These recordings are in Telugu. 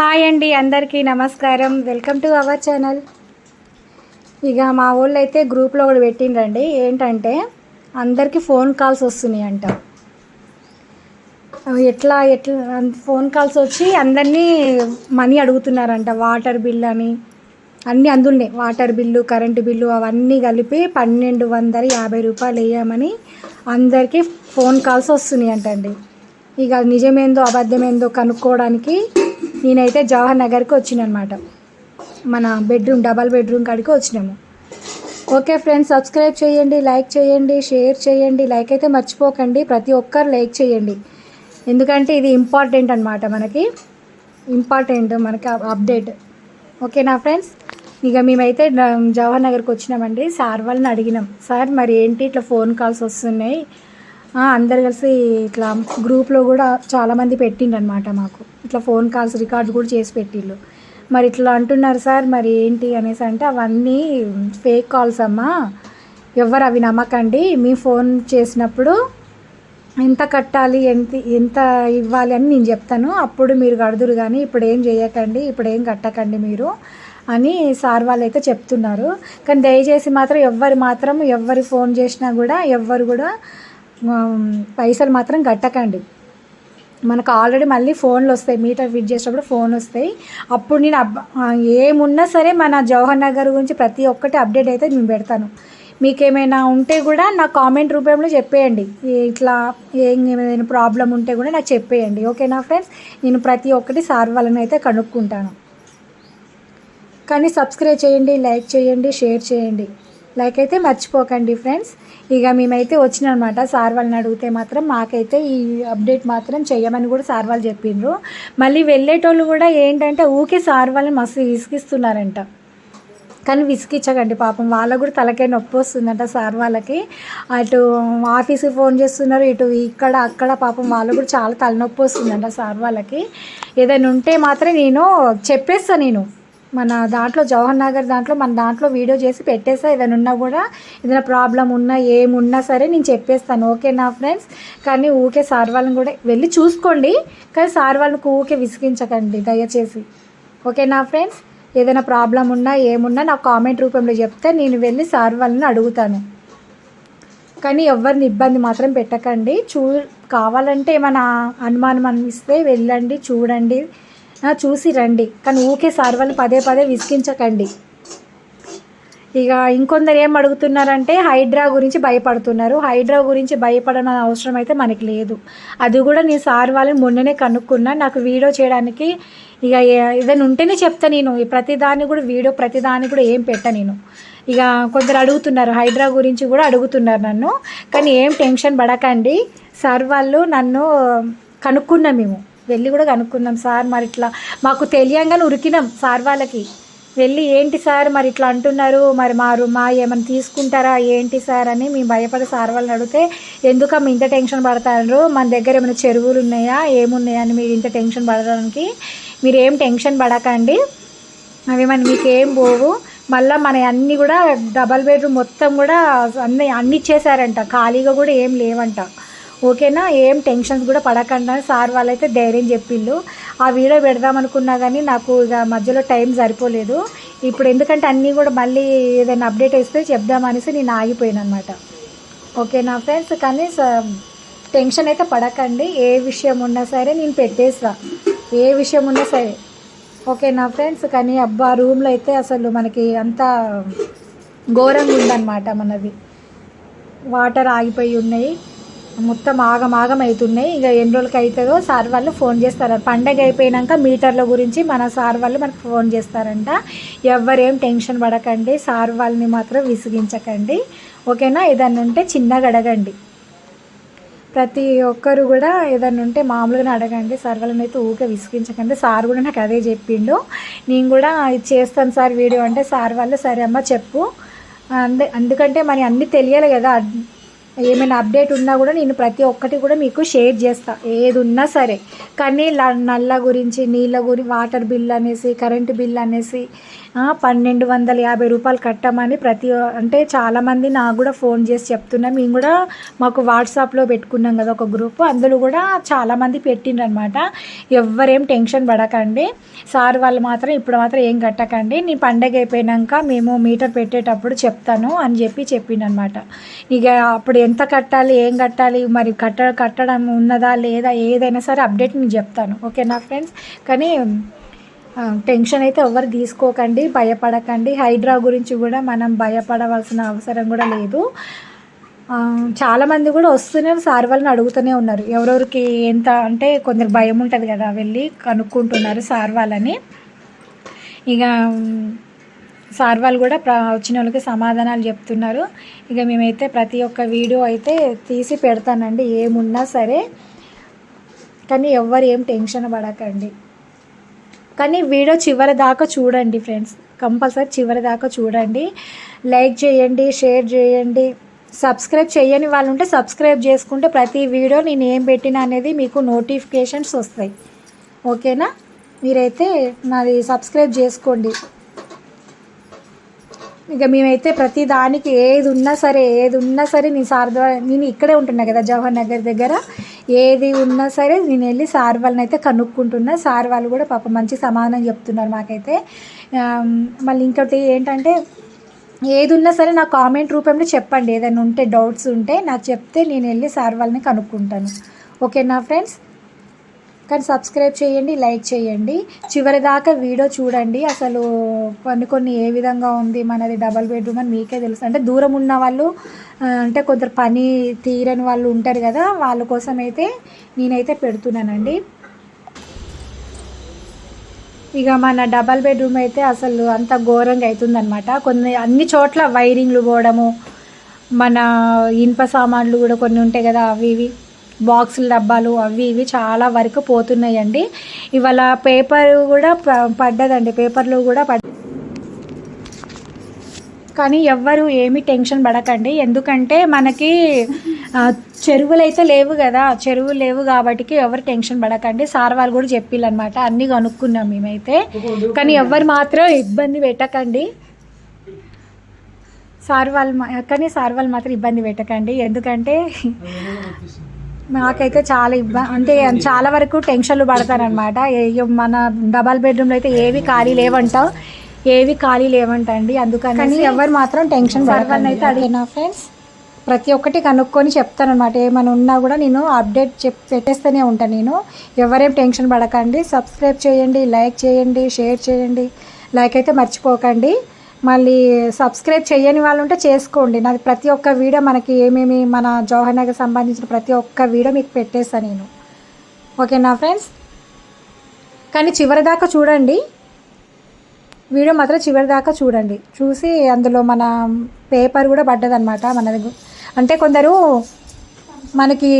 హాయ్ అండి అందరికీ నమస్కారం. వెల్కమ్ టు అవర్ ఛానల్ ఇక మా వాళ్ళు అయితే గ్రూప్లో కూడా పెట్టిండ్రండి. ఏంటంటే అందరికీ ఫోన్ కాల్స్ వస్తున్నాయి అంట ఎట్లా ఎట్లా ఫోన్ కాల్స్ వచ్చి అందరినీ మనీ అడుగుతున్నారంట. వాటర్ బిల్ అని. అన్నీ అందులోనే. వాటర్ బిల్లు కరెంటు బిల్లు అవన్నీ కలిపి పన్నెండు వందల యాభై రూపాయలు వేయమని అందరికీ ఫోన్ కాల్స్ వస్తున్నాయి అంటండి ఇక నిజమేందో అబద్ధమేందో కనుక్కోవడానికి నేనైతే జవహర్ నగర్కి వచ్చిన అనమాట మన బెడ్రూమ్ డబల్ బెడ్రూమ్ కాడికి వచ్చినాము. ఓకే ఫ్రెండ్స్ సబ్స్క్రైబ్ చేయండి లైక్ చేయండి షేర్ చేయండి లైక్ అయితే మర్చిపోకండి ప్రతి ఒక్కరు లైక్ చేయండి. ఎందుకంటే ఇది ఇంపార్టెంట్ అనమాట మనకి. ఇంపార్టెంట్ మనకి అప్డేట్. ఓకేనా ఫ్రెండ్స్? ఇక మేమైతే జవహర్ నగర్కి వచ్చినామండి. సార్ వాళ్ళని అడిగినాం. సార్ మరి ఏంటి ఇట్లా ఫోన్ కాల్స్ వస్తున్నాయి? అందరు కలిసి ఇట్లా గ్రూప్లో కూడా చాలామంది పెట్టిండనమాట మాకు. ఇట్లా ఫోన్ కాల్స్ రికార్డు కూడా చేసి పెట్టిళ్ళు. మరి ఇట్లా అంటున్నారు సార్ మరి ఏంటి అనేసి అంటే అవన్నీ ఫేక్ కాల్స్ అమ్మా. ఎవరు అవి నమ్మకండి. మీ ఫోన్ చేసినప్పుడు ఎంత కట్టాలి ఎంత ఎంత ఇవ్వాలి అని నేను చెప్తాను. అప్పుడు మీరు కడుదురు కానీ ఇప్పుడు ఏం చేయకండి ఇప్పుడు ఏం కట్టకండి మీరు అని సార్ వాళ్ళు అయితే చెప్తున్నారు. కానీ దయచేసి మాత్రం ఎవ్వరు మాత్రం ఎవ్వరు ఫోన్ చేసినా కూడా ఎవ్వరు కూడా పైసలు మాత్రం కట్టకండి. మనకు ఆల్రెడీ మళ్ళీ ఫోన్లు వస్తాయి. మీటర్ ఫిట్ చేసేటప్పుడు ఫోన్ వస్తాయి. అప్పుడు నేను అబ్ ఏమున్నా సరే మన జవహర్ నగర్ గురించి ప్రతి ఒక్కటి అప్డేట్ అయితే నేను పెడతాను. మీకు ఏమైనా ఉంటే కూడా నా కామెంట్ రూపంలో చెప్పేయండి. ఇట్లా ఏం ఏమైనా ప్రాబ్లం ఉంటే కూడా నాకు చెప్పేయండి. ఓకేనా ఫ్రెండ్స్? నేను ప్రతి ఒక్కటి సార్ వాళ్ళని అయితే కనుక్కుంటాను. కానీ సబ్స్క్రైబ్ చేయండి లైక్ చేయండి షేర్ చేయండి. లైక్ అయితే మర్చిపోకండి ఫ్రెండ్స్. ఇక మేమైతే వచ్చినమాట సార్ వాళ్ళని అడిగితే మాత్రం మాకైతే ఈ అప్డేట్ మాత్రం చేయమని కూడా సార్ వాళ్ళు చెప్పిండ్రు. మళ్ళీ వెళ్ళేటోళ్ళు కూడా ఏంటంటే ఊకే సార్ వాళ్ళని మస్తు విసిగిస్తున్నారంట. కానీ విసిగించకండి పాపం. వాళ్ళకు కూడా తలకే నొప్పి వస్తుందంట సార్ వాళ్ళకి. అటు ఆఫీస్కి ఫోన్ చేస్తున్నారు. ఇటు ఇక్కడ అక్కడ పాపం వాళ్ళు కూడా చాలా తలనొప్పి వస్తుందంట సార్ వాళ్ళకి. ఏదైనా ఉంటే మాత్రం నేను చెప్పేస్తా నేను. మన దాంట్లో జవహర్ నగర్ దాంట్లో మన దాంట్లో వీడియో చేసి పెట్టేస్తా ఏదైనా ఉన్నా కూడా. ఏదైనా ప్రాబ్లం ఉన్నా ఏమున్నా సరే నేను చెప్పేస్తాను. ఓకే నా ఫ్రెండ్స్ కానీ ఊకే సార్ వాళ్ళని కూడా వెళ్ళి చూసుకోండి. కానీ సార్ వాళ్ళకు ఊకే విసిగించకండి దయచేసి. ఓకే నా ఫ్రెండ్స్ ఏదైనా ప్రాబ్లం ఉన్నా ఏమున్నా నాకు కామెంట్ రూపంలో చెప్తే నేను వెళ్ళి సార్ వాళ్ళని అడుగుతాను. కానీ ఎవరిని ఇబ్బంది మాత్రం పెట్టకండి. చూ కావాలంటే ఏమైనా అనుమానం అనిపిస్తే వెళ్ళండి చూడండి. చూసి రండి. కానీ ఊకే సార్ వాళ్ళు పదే పదే విసిగించకండి. ఇక ఇంకొందరు ఏం అడుగుతున్నారంటే హైడ్రా గురించి భయపడుతున్నారు. హైడ్రా గురించి భయపడన అవసరం అయితే మనకి లేదు. అది కూడా నేను సార్ వాళ్ళని మొన్ననే కనుక్కున్నా. నాకు వీడియో చేయడానికి ఇక ఏదైనా ఉంటేనే చెప్తా నేను. ప్రతిదాన్ని కూడా వీడియో ప్రతిదాన్ని కూడా ఏం పెట్టా నేను. ఇక కొందరు అడుగుతున్నారు హైడ్రా గురించి కూడా అడుగుతున్నారు నన్ను. కానీ ఏం టెన్షన్ పడకండి. సార్ వాళ్ళు నన్ను కనుక్కున్నాం మేము. వెళ్ళి కూడా కనుక్కున్నాం సార్ మరి ఇట్లా. మాకు తెలియంగానే ఉరికినాం సార్ వాళ్ళకి. వెళ్ళి ఏంటి సార్ మరి ఇట్లా అంటున్నారు? మరి మా మా ఏమైనా తీసుకుంటారా? ఏంటి సార్ అని మేము భయపడి సార్ వాళ్ళని అడిగితే ఎందుకమ్మా ఇంత టెన్షన్ పడతారు? మన దగ్గర ఏమైనా చెరువులు ఉన్నాయా? ఏమున్నాయా? అని మీరు ఇంత టెన్షన్ పడడానికి మీరు ఏం టెన్షన్ పడకండి. అవి మన మీకు పోవు. మళ్ళీ మన అన్నీ కూడా డబల్ బెడ్రూమ్ మొత్తం కూడా అన్ని అన్ని ఇచ్చేసారంట ఖాళీగా కూడా ఏం లేవంట. ఓకేనా? ఏం టెన్షన్స్ కూడా పడకుండా. సార్ వాళ్ళైతే ధైర్యం చెప్పిళ్ళు ఆ వీడియో పెడదాం అనుకున్నా కానీ నాకు ఇక మధ్యలో టైం సరిపోలేదు. ఇప్పుడు ఎందుకంటే అన్నీ కూడా మళ్ళీ ఏదైనా అప్డేట్ వేస్తే చెప్దామనేసి నేను ఆగిపోయాను అనమాట ఓకేనా ఫ్రెండ్స్? కానీ స- టెన్షన్ అయితే పడకండి. ఏ విషయం ఉన్నా సరే నేను పెట్టేస్తా. ఏ విషయం ఉన్నా సరే. ఓకే నా ఫ్రెండ్స్? కానీ అబ్బా రూమ్లో అయితే అసలు మనకి అంత ఘోరంగా ఉందన్నమాట మనది. వాటర్ ఆగిపోయి ఉన్నాయి. మొత్తం ఆగమాగం అవుతున్నాయి. ఇక ఎన్ని రోజులకి అవుతుందో సార్ వాళ్ళు ఫోన్ చేస్తారు. పండగ అయిపోయినాక మీటర్ల గురించి మన సార్ వాళ్ళు మనకు ఫోన్ చేస్తారంట. ఎవరేం టెన్షన్ పడకండి. సార్ వాళ్ళని మాత్రం విసిగించకండి. ఓకేనా? ఏదన్నా ఉంటే చిన్నగా అడగండి. ప్రతి ఒక్కరు కూడా ఏదన్నా ఉంటే మామూలుగానే అడగండి. సార్ వాళ్ళని అయితే ఊరికే విసిగించకండి. సార్ కూడా నాకు అదే చెప్పిండు. నేను కూడా ఇది చేస్తాను సార్ వీడియో అంటే సార్ వాళ్ళు సరే అమ్మ చెప్పు. అందు అందుకంటే మరి అన్నీ తెలియాలి కదా. ఏమైనా అప్డేట్ ఉన్నా కూడా నేను ప్రతి ఒక్కటి కూడా మీకు షేర్ చేస్తాను ఏది ఉన్నా సరే. కానీ నల్ల గురించి నీళ్ళ గురించి వాటర్ బిల్ అనేసి కరెంటు బిల్ అనేసి పన్నెండు వందల యాభై రూపాయలు కట్టమని ప్రతి అంటే చాలామంది నాకు కూడా ఫోన్ చేసి చెప్తున్నా. మేము కూడా మాకు వాట్సాప్లో పెట్టుకున్నాం కదా ఒక గ్రూప్. అందులో కూడా చాలామంది పెట్టిండ్రు అనమాట ఎవ్వరేం టెన్షన్ పడకండి. సార్ వాళ్ళు మాత్రం ఇప్పుడు మాత్రం ఏం కట్టకండి. నేను పండగ అయిపోయినాక మేము మీటర్ పెట్టేటప్పుడు చెప్తాను అని చెప్పి చెప్పిండనమాట ఇక అప్పుడు ఎంత కట్టాలి ఏం కట్టాలి మరి కట్ట కట్టడం ఉన్నదా లేదా ఏదైనా సరే అప్డేట్ నేను చెప్తాను. ఓకేనా ఫ్రెండ్స్? కానీ టెన్షన్ అయితే ఎవరు తీసుకోకండి భయపడకండి. హైడ్రా గురించి కూడా మనం భయపడవలసిన అవసరం కూడా లేదు. చాలామంది కూడా వస్తూనే సార్ వాళ్ళని అడుగుతూనే ఉన్నారు. ఎవరెవరికి ఎంత అంటే కొందరు భయం ఉంటుంది కదా వెళ్ళి కనుక్కుంటున్నారు సార్ వాళ్ళని. ఇక సార్ వాళ్ళు కూడా ప్ర వచ్చిన వాళ్ళకి సమాధానాలు చెప్తున్నారు. ఇక మేమైతే ప్రతి ఒక్క వీడియో అయితే తీసి పెడతానండి ఏమున్నా సరే. కానీ ఎవ్వరు ఏం టెన్షన్ పడకండి. కానీ వీడియో చివరి దాకా చూడండి ఫ్రెండ్స్ కంపల్సరీ చివరి దాకా చూడండి. లైక్ చేయండి షేర్ చేయండి. సబ్స్క్రైబ్ చేయని వాళ్ళు ఉంటే సబ్స్క్రైబ్ చేసుకుంటే ప్రతి వీడియో నేను ఏం పెట్టినా అనేది మీకు నోటిఫికేషన్స్ వస్తాయి. ఓకేనా? మీరైతే నాది సబ్స్క్రైబ్ చేసుకోండి. ఇక మేమైతే ప్రతి దానికి ఏది ఉన్నా సరే ఏది ఉన్నా సరే నేను సార్ ద్వారా నేను ఇక్కడే ఉంటున్నా కదా జవహర్ నగర్ దగ్గర. ఏది ఉన్నా సరే నేను వెళ్ళి సార్ వాళ్ళని అయితే కనుక్కుంటున్నా. సార్ వాళ్ళు కూడా పాప మంచి సమాధానం చెప్తున్నారు మాకైతే. మళ్ళీ ఇంకోటి ఏంటంటే ఏది ఉన్నా సరే నా కామెంట్ రూపంలో చెప్పండి. ఏదైనా ఉంటే డౌట్స్ ఉంటే నాకు చెప్తే నేను వెళ్ళి సార్ వాళ్ళని కనుక్కుంటాను. ఓకేనా ఫ్రెండ్స్? కానీ సబ్స్క్రైబ్ చేయండి లైక్ చేయండి. చివరి దాకా వీడియో చూడండి. అసలు కొన్ని కొన్ని ఏ విధంగా ఉంది మనది డబల్ బెడ్రూమ్ అని మీకే తెలుసు. అంటే దూరం ఉన్న వాళ్ళు అంటే కొందరు పని తీరని వాళ్ళు ఉంటారు కదా వాళ్ళ కోసం అయితే నేనైతే పెడుతున్నానండి. ఇక మన డబల్ బెడ్రూమ్ అయితే అసలు అంత ఘోరంగా అవుతుందనమాట కొన్ని అన్ని చోట్ల వైరింగ్లు పోవడము మన ఇనుప సామాన్లు కూడా కొన్ని ఉంటాయి కదా అవి ఇవి. బాక్సుల డబ్బాలు అవి ఇవి చాలా వరకు పోతున్నాయండి. ఇవాళ పేపర్ కూడా ప- పడ్డదండి. పేపర్లు కూడా పడ్ కానీ ఎవ్వరు ఏమీ టెన్షన్ పడకండి. ఎందుకంటే మనకి చెరువులు అయితే లేవు కదా. చెరువులు లేవు కాబట్టి ఎవరు టెన్షన్ పడకండి. సార్ వాళ్ళు కూడా చెప్పిల్లనమాట అన్నీ కనుక్కున్నాం మేమైతే. కానీ ఎవరు మాత్రం ఇబ్బంది పెట్టకండి. సార్ వాళ్ళు కానీ సార్ వాళ్ళు మాత్రం ఇబ్బంది పెట్టకండి. ఎందుకంటే నాకైతే చాలా ఇబ్బంది అంటే చాలా వరకు టెన్షన్లు పడతానమాట మన డబల్ బెడ్రూమ్లో అయితే ఏవి ఖాళీ లేవంట ఏవి ఖాళీ లేవంట అండి అందుకని ఎవరు మాత్రం టెన్షన్ అయితే అడిగిన ఫ్రెండ్స్? ప్రతి ఒక్కటి కనుక్కొని చెప్తానమాట ఏమైనా ఉన్నా కూడా నేను అప్డేట్ చెప్ పెట్టేస్తూనే ఉంటాను నేను. ఎవరేం టెన్షన్ పడకండి. సబ్స్క్రైబ్ చేయండి లైక్ చేయండి షేర్ చేయండి. లైక్ అయితే మర్చిపోకండి. మళ్ళీ సబ్స్క్రైబ్ చేయని వాళ్ళు ఉంటే చేసుకోండి. నాది ప్రతి ఒక్క వీడియో మనకి ఏమేమి మన జవహర్ నగర్ సంబంధించిన ప్రతి ఒక్క వీడియో మీకు పెట్టేస్తాను నేను. ఓకేనా ఫ్రెండ్స్? కానీ చివరి దాకా చూడండి. వీడియో మాత్రం చివరి దాకా చూడండి. చూసి అందులో మన పేపర్ కూడా పడ్డదనమాట మన దగ్గర అంటే కొందరు మనకి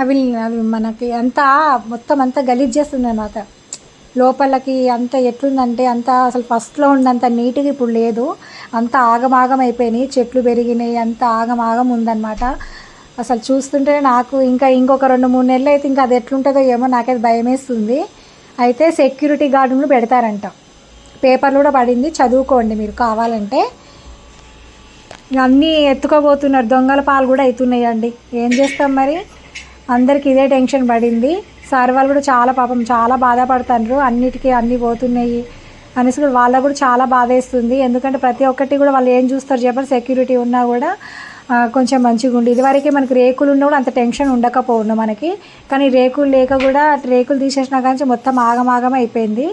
అవి అవి మనకి అంతా మొత్తం అంతా గలీజ్ చేస్తుంది అనమాట లోపలకి అంత ఎట్లుందంటే అంత అసలు ఫస్ట్లో ఉన్నంత నీట్గా ఇప్పుడు లేదు. అంత ఆగమాగం అయిపోయినాయి చెట్లు పెరిగినాయి అంత ఆగమాగం ఉందన్నమాట. అసలు చూస్తుంటే నాకు ఇంకా ఇంకొక రెండు మూడు నెలలు అయితే ఇంకా అది ఎట్లుంటుందో ఏమో నాకైతే భయం వేస్తుంది అయితే సెక్యూరిటీ గార్డును పెడతారంట. పేపర్లు కూడా పడింది చదువుకోండి మీరు కావాలంటే. ఇక అన్నీ ఎత్తుకోబోతున్నారు దొంగల పాలు కూడా అవుతున్నాయండి ఏం చేస్తాం మరి? అందరికి ఇదే టెన్షన్ పడింది. సార్ వాళ్ళు కూడా చాలా పాపం చాలా బాధపడుతున్నారు అన్నిటికీ అన్నీ పోతున్నాయి అనేసి కూడా వాళ్ళకు కూడా చాలా బాధ వేస్తుంది. ఎందుకంటే ప్రతి ఒక్కటి కూడా వాళ్ళు ఏం చూస్తారు చెప్పండి సెక్యూరిటీ ఉన్నా కూడా కొంచెం మంచిగా ఉండి ఇదివరకే మనకి రేకులు ఉన్నా కూడా అంత టెన్షన్ ఉండకపోవును మనకి. కానీ రేకులు లేక కూడా రేకులు తీసేసినా కానీ మొత్తం ఆగమాగం అయిపోయింది.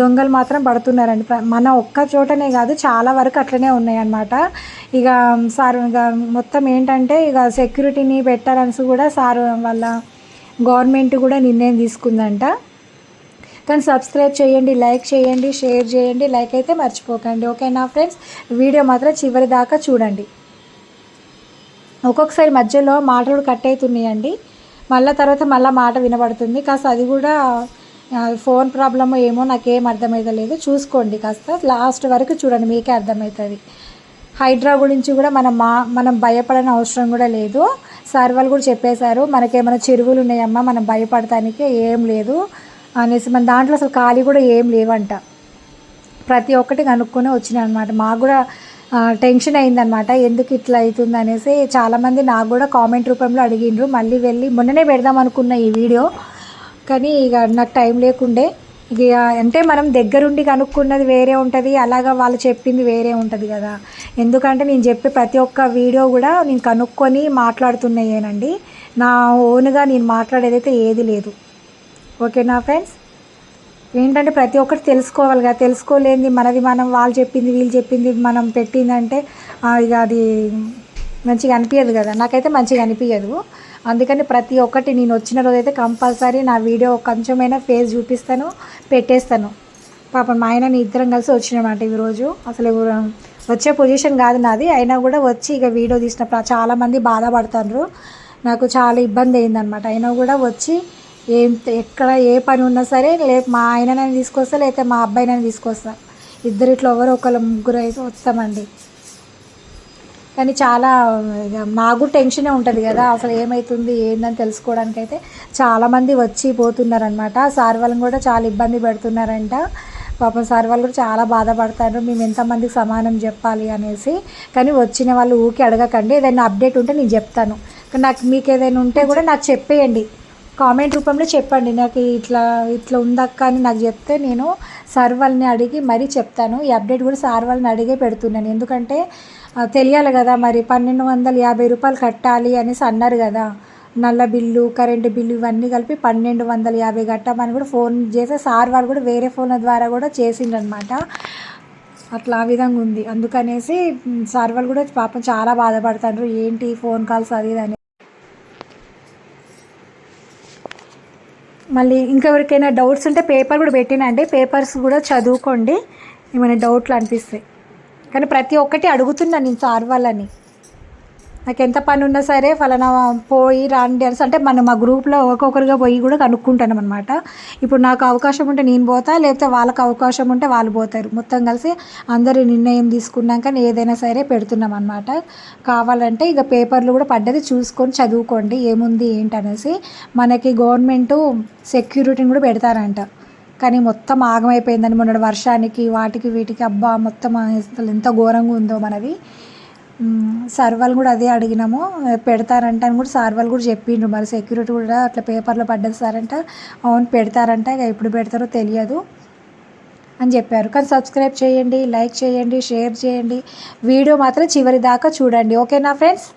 దొంగలు మాత్రం పడుతున్నారండి. మన ఒక్క చోటనే కాదు చాలా వరకు అట్లనే ఉన్నాయి అన్నమాట ఇక సార్ ఇక మొత్తం ఏంటంటే ఇక సెక్యూరిటీని పెట్టారని కూడా సార్ వాళ్ళ గవర్నమెంట్ కూడా నిర్ణయం తీసుకుందంట. కానీ సబ్స్క్రైబ్ చేయండి లైక్ చేయండి షేర్ చేయండి లైక్ అయితే మర్చిపోకండి. ఓకేనా ఫ్రెండ్స్? వీడియో మాత్రం చివరి దాకా చూడండి. ఒక్కొక్కసారి మధ్యలో మాటలు కట్ అవుతున్నాయండి. మళ్ళీ తర్వాత మళ్ళీ మాట వినబడుతుంది. కాస్త అది కూడా ఫోన్ ప్రాబ్లమ్ ఏమో నాకేం అర్థమవుతలేదు చూసుకోండి కాస్త. లాస్ట్ వరకు చూడండి మీకే అర్థమవుతుంది హైడ్రా గురించి కూడా మనం మా మనం భయపడని అవసరం కూడా లేదు. సార్ వాళ్ళు కూడా చెప్పేశారు మనకేమైనా చెరువులు ఉన్నాయమ్మా మనం భయపడటానికి ఏం లేదు అనేసి. మన దాంట్లో అసలు ఖాళీ కూడా ఏం లేవంట. ప్రతి ఒక్కటి కనుక్కొని వచ్చినాయి అనమాట మాకు కూడా టెన్షన్ అయిందనమాట ఎందుకు ఇట్లా అవుతుంది అనేసి చాలామంది నాకు కూడా కామెంట్ రూపంలో అడిగిండ్రు. మళ్ళీ వెళ్ళి మొన్ననే పెడదాం అనుకున్న ఈ వీడియో. కానీ ఇక నాకు టైం లేకుండే అంటే మనం దగ్గరుండి కనుక్కున్నది వేరే ఉంటుంది అలాగా వాళ్ళు చెప్పింది వేరే ఉంటుంది కదా. ఎందుకంటే నేను చెప్పే ప్రతి ఒక్క వీడియో కూడా నేను కనుక్కొని మాట్లాడుతున్నాయేనండి. నా ఓన్గా నేను మాట్లాడేదైతే ఏది లేదు. ఓకేనా ఫ్రెండ్స్? ఏంటంటే ప్రతి ఒక్కటి తెలుసుకోవాలి కదా. తెలుసుకోలేంది మనది మనం వాళ్ళు చెప్పింది వీళ్ళు చెప్పింది మనం పెట్టిందంటే ఇక అది మంచిగా అనిపించదు కదా. నాకైతే మంచిగా అనిపించదు అందుకని ప్రతి ఒక్కటి నేను వచ్చిన రోజైతే కంపల్సరీ నా వీడియో కొంచెమైనా ఫేస్ చూపిస్తాను పెట్టేస్తాను. పాపం మా ఆయన నీ ఇద్దరం కలిసి వచ్చినామంట ఈరోజు అసలు వచ్చే పొజిషన్ కాదు నాది. అయినా కూడా వచ్చి ఇక వీడియో తీసినప్పుడు చాలామంది బాధపడుతున్నారు నాకు చాలా ఇబ్బంది అయిందనమాట అయినా కూడా వచ్చి ఏం ఎక్కడ ఏ పని ఉన్నా సరే లే మా ఆయననైనా తీసుకొస్తా లేకపోతే మా అబ్బాయినైనా తీసుకొస్తా. ఇద్దరిట్లో ఎవరో ఒకరు ముగ్గురు అయితే వస్తామండి. కానీ చాలా మాకు నాకు టెన్షనే ఉంటుంది కదా. అసలు ఏమవుతుంది ఏందని తెలుసుకోవడానికి అయితే చాలామంది వచ్చి పోతున్నారనమాట సార్ వాళ్ళని కూడా చాలా ఇబ్బంది పెడుతున్నారంట. పాపం సార్ వాళ్ళు కూడా చాలా బాధపడతారు. మేము ఎంతమందికి సమానం చెప్పాలి అనేసి. కానీ వచ్చిన వాళ్ళు ఊకి అడగకండి. ఏదైనా అప్డేట్ ఉంటే నేను చెప్తాను. నాకు మీకు ఏదైనా ఉంటే కూడా నాకు చెప్పేయండి. కామెంట్ రూపంలో చెప్పండి. నాకు ఇట్లా ఇట్లా ఉందక్క అని నాకు చెప్తే నేను సార్ వాళ్ళని అడిగి మరీ చెప్తాను. ఈ అప్డేట్ కూడా సార్ వాళ్ళని అడిగే పెడుతున్నాను. ఎందుకంటే తెలియాలి కదా మరి పన్నెండు వందల యాభై రూపాయలు కట్టాలి అనేసి అన్నారు కదా. నల్ల బిల్లు కరెంటు బిల్లు ఇవన్నీ కలిపి పన్నెండు వందల యాభై కట్టామని కూడా ఫోన్ చేస్తే సార్ వాళ్ళు కూడా వేరే ఫోన్ల ద్వారా కూడా చేసిండ్రనమాట. అట్లా ఆ విధంగా ఉంది. అందుకనేసి సార్ వాళ్ళు కూడా పాపం చాలా బాధపడతారు ఏంటి ఫోన్ కాల్స్ అది ఇది అని. మళ్ళీ ఇంకెవరికైనా డౌట్స్ ఉంటే పేపర్ కూడా పెట్టినండి. పేపర్స్ కూడా చదువుకోండి. ఏమైనా డౌట్లు అనిపిస్తాయి కానీ ప్రతి ఒక్కటి అడుగుతున్నా నేను సార్ వాళ్ళని. నాకు ఎంత పని ఉన్నా సరే ఫలానా పోయి రాండి అని అంటే మనం మా గ్రూప్లో ఒక్కొక్కరుగా పోయి కూడా కనుక్కుంటాం అనమాట ఇప్పుడు నాకు అవకాశం ఉంటే నేను పోతా లేకపోతే వాళ్ళకి అవకాశం ఉంటే వాళ్ళు పోతారు. మొత్తం కలిసి అందరి నిర్ణయం తీసుకున్నాక ఏదైనా సరే పెడుతున్నాం అనమాట కావాలంటే ఇక పేపర్లు కూడా పడ్డది చూసుకొని చదువుకోండి ఏముంది ఏంటనేసి మనకి గవర్నమెంట్ సెక్యూరిటీని కూడా పెడతారంట. కానీ మొత్తం ఆగమైపోయిందని మొన్న వర్షానికి వాటికి వీటికి అబ్బా మొత్తం అసలు ఎంత ఘోరంగా ఉందో మనది. మ్, సార్ వాళ్ళు కూడా అదే అడిగినాము. పెడతారంట అని కూడా సార్ వాళ్ళు కూడా చెప్పిండ్రు. మరి సెక్యూరిటీ కూడా అట్లా పేపర్లో పడ్డది సార్ అంట అవును పెడతారంట. ఇక ఎప్పుడు పెడతారో తెలియదు అని చెప్పారు. కానీ సబ్స్క్రైబ్ చేయండి లైక్ చేయండి షేర్ చేయండి. వీడియో మాత్రం చివరి దాకా చూడండి. ఓకేనా ఫ్రెండ్స్?